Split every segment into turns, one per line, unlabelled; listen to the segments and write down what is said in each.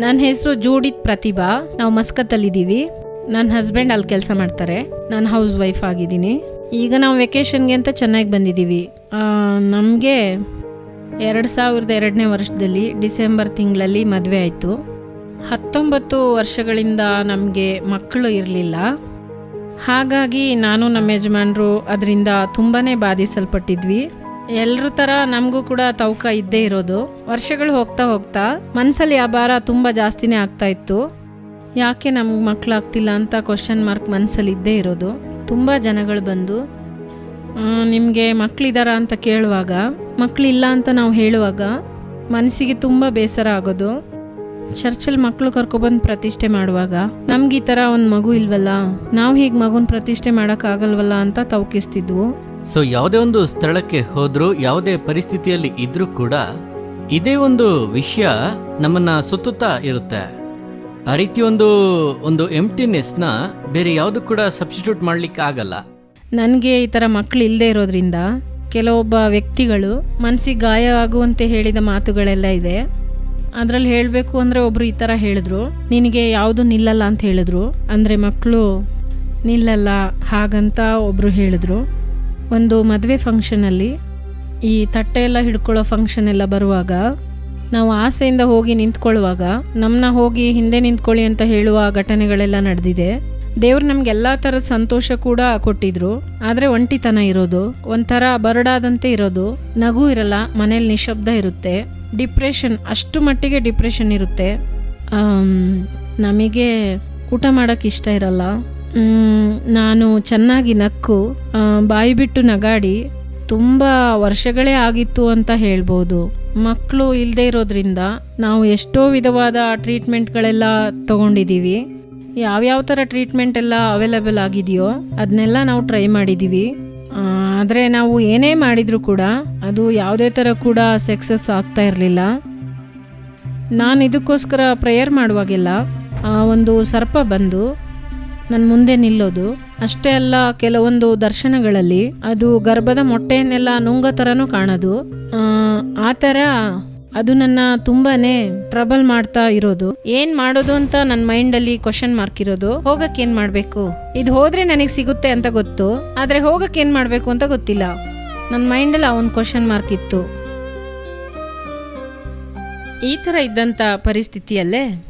ನನ್ನ ಹೆಸರು ಜೂಡಿತ್ ಪ್ರತಿಭಾ. ನಾವು ಮಸ್ಕತ್ತಲ್ಲಿದ್ದೀವಿ. ನನ್ನ ಹಸ್ಬೆಂಡ್ ಅಲ್ಲಿ ಕೆಲಸ ಮಾಡ್ತಾರೆ. ನಾನು ಹೌಸ್ ವೈಫ್ ಆಗಿದ್ದೀನಿ. ಈಗ ನಾವು ವೆಕೇಷನ್ಗೆ ಅಂತ ಚೆನ್ನಾಗಿ ಬಂದಿದ್ದೀವಿ. ನಮಗೆ ಎರಡು ಸಾವಿರದ ಎರಡನೇ ವರ್ಷದಲ್ಲಿ ಡಿಸೆಂಬರ್ ತಿಂಗಳಲ್ಲಿ ಮದುವೆ ಆಯಿತು. ಹತ್ತೊಂಬತ್ತು ವರ್ಷಗಳಿಂದ ನಮಗೆ ಮಕ್ಕಳು ಇರಲಿಲ್ಲ. ಹಾಗಾಗಿ ನಾನು ನಮ್ಮ ಯಜಮಾನರು ಅದರಿಂದ ತುಂಬಾ ಬಾಧಿಸಲ್ಪಟ್ಟಿದ್ವಿ. ಎಲ್ರ ಥರ ನಮಗೂ ಕೂಡ ತವಕ ಇದ್ದೇ ಇರೋದು. ವರ್ಷಗಳು ಹೋಗ್ತಾ ಹೋಗ್ತಾ ಮನಸ್ಸಲ್ಲಿ ಆ ಭಾರ ತುಂಬ ಜಾಸ್ತಿನೇ ಆಗ್ತಾ ಇತ್ತು. ಯಾಕೆ ನಮ್ಗೆ ಮಕ್ಕಳಾಗ್ತಿಲ್ಲ ಅಂತ ಕ್ವಶನ್ ಮಾರ್ಕ್ ಮನಸ್ಸಲ್ಲಿ ಇದ್ದೇ ಇರೋದು. ತುಂಬ ಜನಗಳು ಬಂದು ನಿಮಗೆ ಮಕ್ಕಳಿದಾರ ಅಂತ ಕೇಳುವಾಗ ಮಕ್ಕಳಿಲ್ಲ ಅಂತ ನಾವು ಹೇಳುವಾಗ ಮನಸ್ಸಿಗೆ ತುಂಬ ಬೇಸರ ಆಗೋದು. ಚರ್ಚಲ್ಲಿ ಮಕ್ಕಳು ಕರ್ಕೊಬಂದು ಪ್ರತಿಷ್ಠೆ ಮಾಡುವಾಗ, ನಮ್ಗೆ ಈ ಥರ ಒಂದು ಮಗು ಇಲ್ವಲ್ಲ, ನಾವು ಹೀಗೆ ಮಗುನ ಪ್ರತಿಷ್ಠೆ ಮಾಡೋಕ್ಕಾಗಲ್ವಲ್ಲ ಅಂತ ತವಕಿಸ್ತಿದ್ವು
ಸೊ ಯಾವುದೇ ಒಂದು ಸ್ಥಳಕ್ಕೆ ಹೋದರೂ, ಯಾವುದೇ ಪರಿಸ್ಥಿತಿಯಲ್ಲಿ ಇದ್ರೂ ಕೂಡ, ಇದೇ ಒಂದು ವಿಷಯ ನಮ್ಮನ್ನ ಸುತ್ತುತ್ತಾ ಇರುತ್ತೆ. ಆ ರೀತಿ ಒಂದು ಒಂದು ಎಂಟಿನೆಸ್ನ ಬೇರೆ ಯಾವುದು ಕೂಡ ಸಬ್ಸ್ಟಿಟ್ಯೂಟ್ ಮಾಡ್ಲಿಕ್ಕೆ ಆಗಲ್ಲ.
ನನಗೆ ಈ ಥರ ಮಕ್ಕಳು ಇಲ್ಲದೆ ಇರೋದ್ರಿಂದ, ಕೆಲವೊಬ್ಬ ವ್ಯಕ್ತಿಗಳು ಮನಸ್ಸಿಗೆ ಗಾಯ ಆಗುವಂತೆ ಹೇಳಿದ ಮಾತುಗಳೆಲ್ಲ ಇದೆ. ಅದರಲ್ಲಿ ಹೇಳಬೇಕು ಅಂದರೆ ಒಬ್ರು ಈ ಥರ ಹೇಳಿದ್ರು, ನಿನಗೆ ಯಾವುದು ನಿಲ್ಲಲ್ಲ ಅಂತ ಹೇಳಿದ್ರು. ಅಂದರೆ ಮಕ್ಕಳು ನಿಲ್ಲಲ್ಲ ಹಾಗಂತ ಒಬ್ರು ಹೇಳಿದ್ರು. ಒಂದು ಮದುವೆ ಫಂಕ್ಷನಲ್ಲಿ ಈ ತಟ್ಟೆ ಎಲ್ಲ ಹಿಡ್ಕೊಳ್ಳೋ ಫಂಕ್ಷನ್ ಎಲ್ಲ ಬರುವಾಗ ನಾವು ಆಸೆಯಿಂದ ಹೋಗಿ ನಿಂತ್ಕೊಳ್ಳುವಾಗ ನಮ್ಮನ್ನ ಹೋಗಿ ಹಿಂದೆ ನಿಂತ್ಕೊಳ್ಳಿ ಅಂತ ಹೇಳುವ ಘಟನೆಗಳೆಲ್ಲ ನಡೆದಿದೆ. ದೇವ್ರು ನಮ್ಗೆ ಎಲ್ಲ ಥರದ ಸಂತೋಷ ಕೂಡ ಕೊಟ್ಟಿದ್ರು. ಆದರೆ ಒಂಟಿತನ ಇರೋದು, ಒಂಥರ ಬರಡಾದಂತೆ ಇರೋದು, ನಗು ಇರಲ್ಲ, ಮನೇಲಿ ನಿಶಬ್ದ ಇರುತ್ತೆ ಡಿಪ್ರೆಷನ್ ಅಷ್ಟು ಮಟ್ಟಿಗೆ ಡಿಪ್ರೆಷನ್ ಇರುತ್ತೆ. ನಮಗೆ ಊಟ ಮಾಡೋಕ್ಕೆ ಇಷ್ಟ ಇರಲ್ಲ. ನಾನು ಚೆನ್ನಾಗಿ ನಕ್ಕು ಬಾಯಿ ಬಿಟ್ಟು ನಗಾಡಿ ತುಂಬ ವರ್ಷಗಳೇ ಆಗಿತ್ತು ಅಂತ ಹೇಳ್ಬೋದು. ಮಕ್ಕಳು ಇಲ್ಲದೆ ಇರೋದ್ರಿಂದ ನಾವು ಎಷ್ಟೋ ವಿಧವಾದ ಟ್ರೀಟ್ಮೆಂಟ್ಗಳೆಲ್ಲ ತಗೊಂಡಿದ್ದೀವಿ ಯಾವ್ಯಾವ ಥರ ಟ್ರೀಟ್ಮೆಂಟ್ ಎಲ್ಲ ಅವೈಲೇಬಲ್ ಆಗಿದೆಯೋ ಅದನ್ನೆಲ್ಲ ನಾವು ಟ್ರೈ ಮಾಡಿದ್ದೀವಿ ಆದರೆ ನಾವು ಏನೇ ಮಾಡಿದರೂ ಕೂಡ ಅದು ಯಾವುದೇ ಥರ ಕೂಡ ಸಕ್ಸಸ್ ಆಗ್ತಾ ಇರಲಿಲ್ಲ. ನಾನು ಇದಕ್ಕೋಸ್ಕರ ಪ್ರೇಯರ್ ಮಾಡುವಾಗೆಲ್ಲ ಒಂದು ಸರ್ಪ ಬಂದು ನನ್ನ ಮುಂದೆ ನಿಲ್ಲೋದು. ಅಷ್ಟೇ ಅಲ್ಲ ಕೆಲವೊಂದು ದರ್ಶನಗಳಲ್ಲಿ ಅದು ಗರ್ಭದ ಮೊಟ್ಟೆಯನ್ನೆಲ್ಲ ನುಂಗ ಥರನೂ ಕಾಣೋದು. ಆ, ಥರ ಅದು ನನ್ನ ತುಂಬಾನೇ ಟ್ರಬಲ್ ಮಾಡ್ತಾ ಇರೋದು. ಏನ್ ಮಾಡೋದು ಅಂತ ನನ್ನ ಮೈಂಡ್ ಅಲ್ಲಿ ಕ್ವಶನ್ ಮಾರ್ಕ್ ಇರೋದು. ಹೋಗಕ್ಕೆ ಏನ್ ಮಾಡ್ಬೇಕು? ಇದು ಹೋದ್ರೆ ನನಗೆ ಸಿಗುತ್ತೆ ಅಂತ ಗೊತ್ತು. ಆದ್ರೆ ಹೋಗಕ್ಕೆ ಏನ್ ಮಾಡ್ಬೇಕು ಅಂತ ಗೊತ್ತಿಲ್ಲ. ನನ್ನ ಮೈಂಡಲ್ಲಿ ಆ ಒಂದು ಕ್ವಶನ್ ಮಾರ್ಕ್ ಇತ್ತು. ಈ ತರ ಇದ್ದಂತ ಪರಿಸ್ಥಿತಿಯಲ್ಲೇ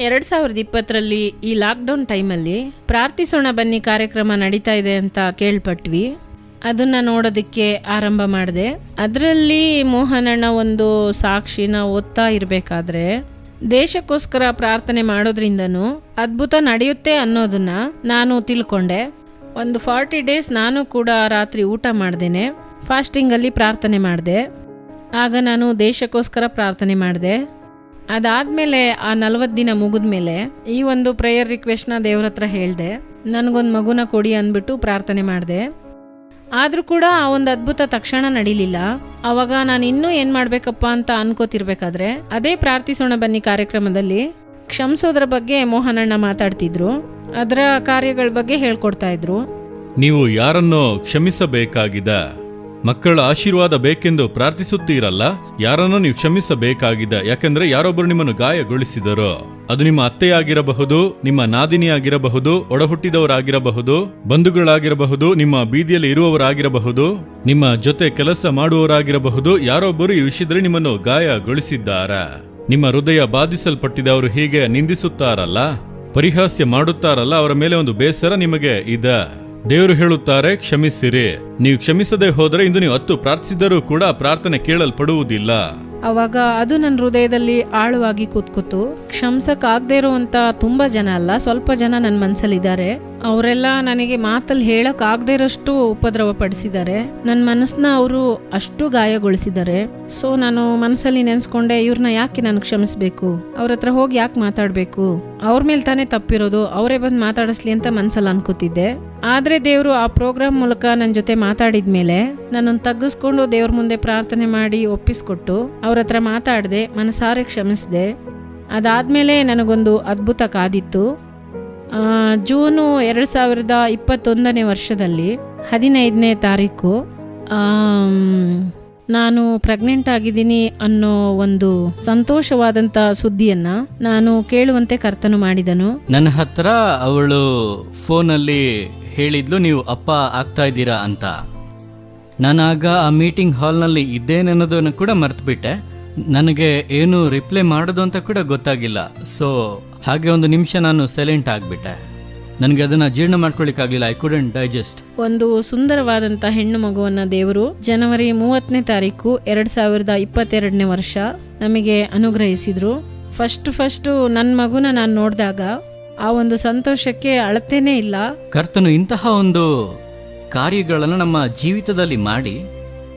ಎರಡು ಸಾವಿರದ ಇಪ್ಪತ್ತರಲ್ಲಿ ಈ ಲಾಕ್ಡೌನ್ ಟೈಮಲ್ಲಿ ಪ್ರಾರ್ಥಿಸೋಣ ಬನ್ನಿ ಕಾರ್ಯಕ್ರಮ ನಡೀತಾ ಇದೆ ಅಂತ ಕೇಳ್ಪಟ್ವಿ. ಅದನ್ನ ನೋಡೋದಕ್ಕೆ ಆರಂಭ ಮಾಡಿದೆ. ಅದರಲ್ಲಿ ಮೋಹನಣ್ಣ ಒಂದು ಸಾಕ್ಷಿನ ಓದ್ತಾ ಇರಬೇಕಾದ್ರೆ, ದೇಶಕ್ಕೋಸ್ಕರ ಪ್ರಾರ್ಥನೆ ಮಾಡೋದ್ರಿಂದನೂ ಅದ್ಭುತ ನಡೆಯುತ್ತೆ ಅನ್ನೋದನ್ನ ನಾನು ತಿಳ್ಕೊಂಡೆ. ಒಂದು ಫಾರ್ಟಿ ಡೇಸ್ ನಾನು ಕೂಡ ರಾತ್ರಿ ಊಟ ಮಾಡ್ದೇನೆ, ಫಾಸ್ಟಿಂಗಲ್ಲಿ ಪ್ರಾರ್ಥನೆ ಮಾಡಿದೆ. ಆಗ ನಾನು ದೇಶಕ್ಕೋಸ್ಕರ ಪ್ರಾರ್ಥನೆ ಮಾಡಿದೆ. ಅದಾದ್ಮೇಲೆ ಆ ನಲವತ್ತು ದಿನ ಮುಗಿದ್ಮೇಲೆ ಈ ಒಂದು ಪ್ರೇಯರ್ ರಿಕ್ವೆಸ್ಟ್ನ ದೇವ್ರ ಹತ್ರ ಹೇಳಿದೆ. ನನಗೊಂದು ಮಗುನ ಕೊಡಿ ಅಂದ್ಬಿಟ್ಟು ಪ್ರಾರ್ಥನೆ ಮಾಡಿದೆ. ಆದ್ರೂ ಕೂಡ ಆ ಒಂದು ಅದ್ಭುತ ತಕ್ಷಣ ನಡೀಲಿಲ್ಲ. ಅವಾಗ ನಾನು ಇನ್ನೂ ಏನು ಮಾಡಬೇಕಪ್ಪ ಅಂತ ಅನ್ಕೋತಿರ್ಬೇಕಾದ್ರೆ ಅದೇ ಪ್ರಾರ್ಥಿಸೋಣ ಬನ್ನಿ ಕಾರ್ಯಕ್ರಮದಲ್ಲಿ ಕ್ಷಮಿಸೋದ್ರ ಬಗ್ಗೆ ಮೋಹನಣ್ಣ ಮಾತಾಡ್ತಿದ್ರು. ಅದರ ಕಾರ್ಯಗಳ ಬಗ್ಗೆ ಹೇಳ್ಕೊಡ್ತಾ ಇದ್ರು.
ನೀವು ಯಾರನ್ನೋ ಕ್ಷಮಿಸಬೇಕಾಗಿದೆ ಮಕ್ಕಳ ಆಶೀರ್ವಾದ ಬೇಕೆಂದು ಪ್ರಾರ್ಥಿಸುತ್ತೀರಲ್ಲ? ಯಾರನ್ನೂ ನೀವು ಕ್ಷಮಿಸಬೇಕಾಗಿದೆ? ಯಾಕಂದ್ರೆ ಯಾರೊಬ್ಬರು ನಿಮ್ಮನ್ನು ಗಾಯಗೊಳಿಸಿದರು. ಅದು ನಿಮ್ಮ ಅತ್ತೆಯಾಗಿರಬಹುದು, ನಿಮ್ಮ ನಾದಿನಿಯಾಗಿರಬಹುದು, ಒಡಹುಟ್ಟಿದವರಾಗಿರಬಹುದು, ಬಂಧುಗಳಾಗಿರಬಹುದು, ನಿಮ್ಮ ಬೀದಿಯಲ್ಲಿ ಇರುವವರಾಗಿರಬಹುದು, ನಿಮ್ಮ ಜೊತೆ ಕೆಲಸ ಮಾಡುವವರಾಗಿರಬಹುದು, ಯಾರೊಬ್ಬರು ಈ ವಿಷಯದಲ್ಲಿ ನಿಮ್ಮನ್ನು ಗಾಯಗೊಳಿಸಿದ್ದಾರೆ? ನಿಮ್ಮ ಹೃದಯ ಬಾಧಿಸಲ್ಪಟ್ಟಿದವರು ಹೀಗೆ ನಿಂದಿಸುತ್ತಾರಲ್ಲ? ಪರಿಹಾಸ್ಯ ಮಾಡುತ್ತಾರಲ್ಲ? ಅವರ ಮೇಲೆ ಒಂದು ಬೇಸರ ನಿಮಗೆ ಇದೆ. ದೇವರು ಹೇಳುತ್ತಾರೆ, ಕ್ಷಮಿಸಿರಿ. ನೀವು ಕ್ಷಮಿಸದೆ ಹೋದರೆ ಇಂದು ನೀವು ಹತ್ತು ಪ್ರಾರ್ಥಿಸಿದರೂ ಕೂಡ ಪ್ರಾರ್ಥನೆ ಕೇಳಲ್ಪಡುವುದಿಲ್ಲ.
ಅವಾಗ ಅದು ನನ್ನ ಹೃದಯದಲ್ಲಿ ಆಳವಾಗಿ ಕೂತ್ಕೊತು. ಆಗದೆ ಇರುವಂತ ತುಂಬಾ ಜನ ಅಲ್ಲ, ಸ್ವಲ್ಪ ಜನ ನನ್ನ ಮನ್ಸಲ್ಲಿದ್ದಾರೆ ಅವರೆಲ್ಲ ನನಗೆ ಮಾತಲ್ಲಿ ಹೇಳಕ್ ಆಗದೆ ಇರೋಷ್ಟು ಉಪದ್ರವ ಪಡಿಸಿದ್ದಾರೆ ನನ್ನ ಮನಸ್ಸನ್ನ ಅವರು ಅಷ್ಟು ಗಾಯಗೊಳಿಸಿದ್ದಾರೆ. ಸೊ ನಾನು ಮನಸ್ಸಲ್ಲಿ ನೆನೆಸ್ಕೊಂಡೆ, ಇವ್ರನ್ನ ಯಾಕೆ ನಾನು ಕ್ಷಮಿಸ್ಬೇಕು? ಅವ್ರ ಹತ್ರ ಹೋಗಿ ಯಾಕೆ ಮಾತಾಡಬೇಕು? ಅವ್ರ ಮೇಲೆ ತಾನೇ ತಪ್ಪಿರೋದು, ಅವರೇ ಬಂದು ಮಾತಾಡಿಸ್ಲಿ ಅಂತ ಮನಸ್ಸಲ್ಲಿ ಅನ್ಕೋತಿದ್ದೆ. ಆದ್ರೆ ದೇವರು ಆ ಪ್ರೋಗ್ರಾಮ್ ಮೂಲಕ ನನ್ನ ಜೊತೆ ಮಾತಾಡಿದ ಮೇಲೆ ನನ್ನನ್ನು ತಗ್ಗಿಸ್ಕೊಂಡು ದೇವ್ರ ಮುಂದೆ ಪ್ರಾರ್ಥನೆ ಮಾಡಿ ಒಪ್ಪಿಸ್ಕೊಟ್ಟು ಅವ್ರ ಹತ್ರ ಮಾತಾಡಿದೆ, ಮನಸಾರೆ ಕ್ಷಮಿಸಿದೆ. ಅದಾದಮೇಲೆ ನನಗೊಂದು ಅದ್ಭುತ ಕಾದಿತ್ತು. ಜೂನು ಎರಡು ಸಾವಿರದ ಇಪ್ಪತ್ತೊಂದನೇ ವರ್ಷದಲ್ಲಿ ಹದಿನೈದನೇ ತಾರೀಕು. ನಾನು ಪ್ರೆಗ್ನೆಂಟ್ ಆಗಿದ್ದೀನಿ ಅನ್ನೋ ಒಂದು ಸಂತೋಷವಾದಂತ ಸುದ್ದಿಯನ್ನ ನಾನು ಕೇಳುವಂತೆ ಕರ್ತನು ಮಾಡಿದನು.
ನನ್ನ ಹತ್ರ ಅವಳು ಫೋನಲ್ಲಿ ಹೇಳಿದ್ಲು, ನೀವು ಅಪ್ಪ ಆಗ್ತಾ ಇದ್ದೀರಾ ಅಂತ. ನಾನಾಗ ಆ ಮೀಟಿಂಗ್ ಹಾಲ್ನಲ್ಲಿ ಇದ್ದೇನೆನ್ನೋದನ್ನು ಕೂಡ ಮರ್ತುಬಿಟ್ಟೆ. ನನಗೆ ಏನು ರಿಪ್ಲೈ ಮಾಡೋದು ಅಂತ ಕೂಡ ಗೊತ್ತಾಗಿಲ್ಲ. ಸೊ, ಹಾಗೆ ಒಂದು ನಿಮಿಷ ನಾನು ಸೈಲೆಂಟ್ ಆಗಿಬಿಟ್ಟೆ. ನನಗೆ ಅದನ್ನ ಜೀರ್ಣ ಮಾಡ್ಕೊಳ್ಳಿಕ್ಕಾಗಲಿಲ್ಲ. ಐ ಕುಡೆಂಟ್ ಡೈಜೆಸ್ಟ್
ಒಂದು ಸುಂದರವಾದಂತ ಹೆಣ್ಣು ಮಗುವನ್ನ ದೇವರು ಜನವರಿ ಮೂವತ್ತನೇ ತಾರೀಕು ಎರಡ್ ಸಾವಿರದ ಇಪ್ಪತ್ತೆರಡನೇ ವರ್ಷ ನಮಗೆ ಅನುಗ್ರಹಿಸಿದ್ರು. ಫಸ್ಟ್ ಫಸ್ಟ್ ನನ್ನ ಮಗುನ ನಾನು ನೋಡಿದಾಗ ಆ ಒಂದು ಸಂತೋಷಕ್ಕೆ ಅಳತೆನೇ ಇಲ್ಲ.
ಕರ್ತನು ಇಂತಹ ಒಂದು ಕಾರ್ಯಗಳನ್ನು ನಮ್ಮ ಜೀವಿತದಲ್ಲಿ ಮಾಡಿ,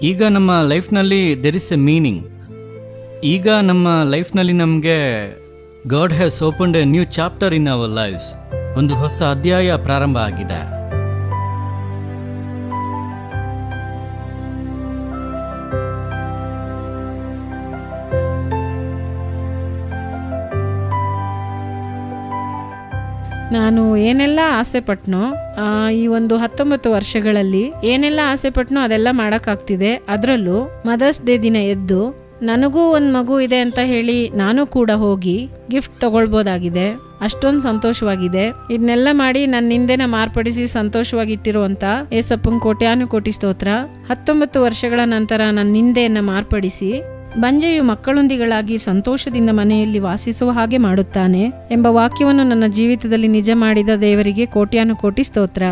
ಈಗ ನಮ್ಮ ಲೈಫ್ನಲ್ಲಿ ದೆರ್ ಇಸ್ ಎ ಮೀನಿಂಗ್ ಈಗ ನಮ್ಮ ಲೈಫ್ನಲ್ಲಿ ನಮಗೆ God has opened a new chapter in our lifes ಒಂದು ಹೊಸ ಅಧ್ಯಾಯ ಪ್ರಾರಂಭ ಆಗಿದೆ.
ನಾನು ಏನೆಲ್ಲ ಆಸೆ ಪಟ್ನೋ ಈ ಒಂದು ಹತ್ತೊಂಬತ್ತು ವರ್ಷಗಳಲ್ಲಿ ಏನೆಲ್ಲ ಆಸೆ ಪಟ್ನೋ ಅದೆಲ್ಲ ಮಾಡೋಕ್ಕಾಗ್ತಿದೆ. ಅದರಲ್ಲೂ ಮದರ್ಸ್ ಡೇ ದಿನ ಎದ್ದು ನನಗೂ ಒಂದು ಮಗು ಇದೆ ಅಂತ ಹೇಳಿ ನಾನು ಕೂಡ ಹೋಗಿ ಗಿಫ್ಟ್ ತಗೊಳ್ಬೋದಾಗಿದೆ. ಅಷ್ಟೊಂದು ಸಂತೋಷವಾಗಿದೆ. ಇದನ್ನೆಲ್ಲ ಮಾಡಿ ನನ್ನ ಹಿಂದೆನ ಮಾರ್ಪಡಿಸಿ ಸಂತೋಷವಾಗಿಟ್ಟಿರುವಂಥ ಏಸಪ್ಪನ್ ಕೋಟ್ಯಾನು ಕೋಟಿ ಸ್ತೋತ್ರ. ಹತ್ತೊಂಬತ್ತು ವರ್ಷಗಳ ನಂತರ ನನ್ನ ನಿಂದೆಯನ್ನ ಮಾರ್ಪಡಿಸಿ ಬಂಜೆಯು ಮಕ್ಕಳೊಂದಿಗಳಾಗಿ ಸಂತೋಷದಿಂದ ಮನೆಯಲ್ಲಿ ವಾಸಿಸುವ ಹಾಗೆ ಮಾಡುತ್ತಾನೆ ಎಂಬ ವಾಕ್ಯವನ್ನು ನನ್ನ ಜೀವಿತದಲ್ಲಿ ನಿಜ ಮಾಡಿದ ದೇವರಿಗೆ ಕೋಟ್ಯಾನುಕೋಟಿ ಸ್ತೋತ್ರ.